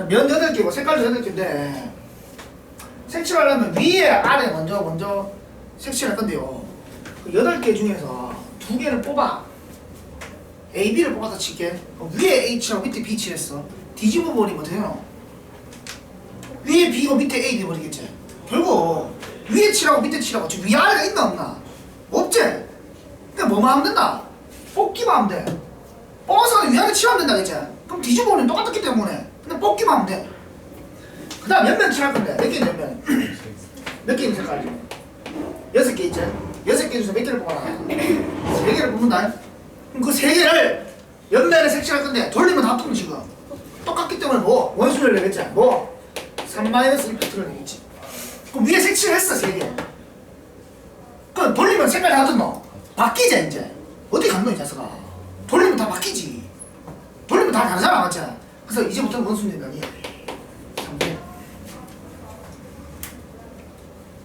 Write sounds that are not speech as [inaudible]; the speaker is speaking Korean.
자, 면 8개고 색깔도 8개인데 색칠하려면 위에 아래 먼저 먼저 색칠할 건데요. 그 8개 중에서 두 개를 뽑아. A, B를 뽑아서 칠게. 위에 H하고 밑에 B 칠했어. 뒤집어 버리면 돼요. 위에 B고 밑에 A 돼버리겠지. 결국 위에 칠하고 밑에 칠하고 지금 위아래가 있나 없나? 없지? 그러니까 뭐만 하면 된다. 뽑기만 하면 돼. 뽑아서 위아래 칠하면 된다 그치? 그럼 뒤집어 버리면 똑같기 때문에 그냥 뽑기만 하면 돼. 그 다음 몇면 칠할 건데 몇 개는 [clears throat] 몇 면? 몇 개는 색깔이? 여섯 개 있지? 여섯 개 중에서 몇 개를 뽑아라? [clears throat] 세 개를 뽑는다. 그럼 그 세 개를 옆면에 색칠할 건데 돌리면 다통 지금. 똑같기 때문에 뭐 원수를 내겠지? 뭐? 3 마이너스 1팩트를 내겠지. 그럼 위에 색칠했어 세 개. 그럼 돌리면 색깔 다 떴노? 바뀌지 이제. 어디 갔노 이 자식아? 돌리면 다 바뀌지. 다 다르잖아 맞지? 그래서 이제부터 원수 내면이